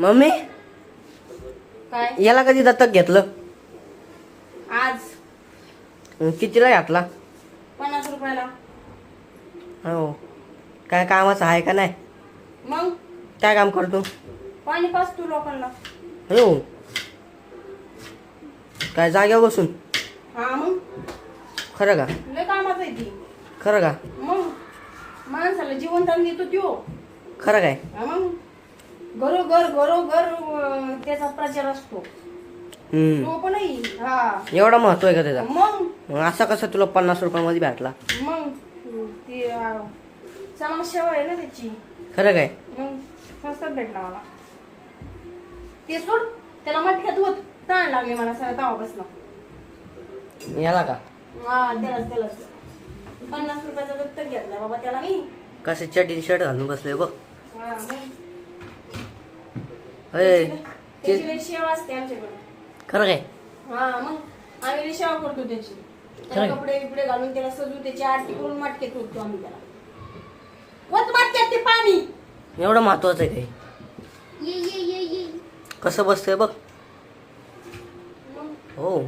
Mummy? काय? याला कधी दत्तक घेतलं? आज. कितीला घातला? पन्नास रुपयाला. हो. काय कामाचं आहे का नाही? मग? काय काम करतो? पाणी पाच तू लोकांना. हो. काय जाग्यावर बसून? हा मग? खरं का? लय कामाचं आहे ती. खरं का? मग? माणसाला जीवन दान देतो त्यो. खरं काय? हा मग? घरोघर घरोघर त्याचा प्रचार असतो. तो पण नाही हा. एवढा महत्त्व आहे का त्याचा? मग? मग असा कसं तुला पन्नास रुपयामध्ये भेटला? मग? ती अं, समाजसेवा आहे ना त्याची. खरं काय? मग स्वस्तात भेटला मला. ते सोड त्याला मटक्यात होत ताण लागले मला सगळं तेव्हापासून. याला का? हा त्यालाच त्यालाच. पन्नास रुपयाचा दत्तक घेतला बाबा त्याला मी. कसे चटी शर्ट घालून बसले बघ. हा, मग? त्याची लई सेवा असते आमच्याकडे. खरं काय? हा मग आम्ही लई सेवा करतो त्याची. त्याला? कपडे बिपडे घालून त्याला सजू त्याची आरती करून मटके ठेवतो आम्ही त्याला. वत मटक्यात ते पाणी? एवढं महत्वाचं आहे काय? ये ये ये ये. कसं बसतंय बग मग? हो.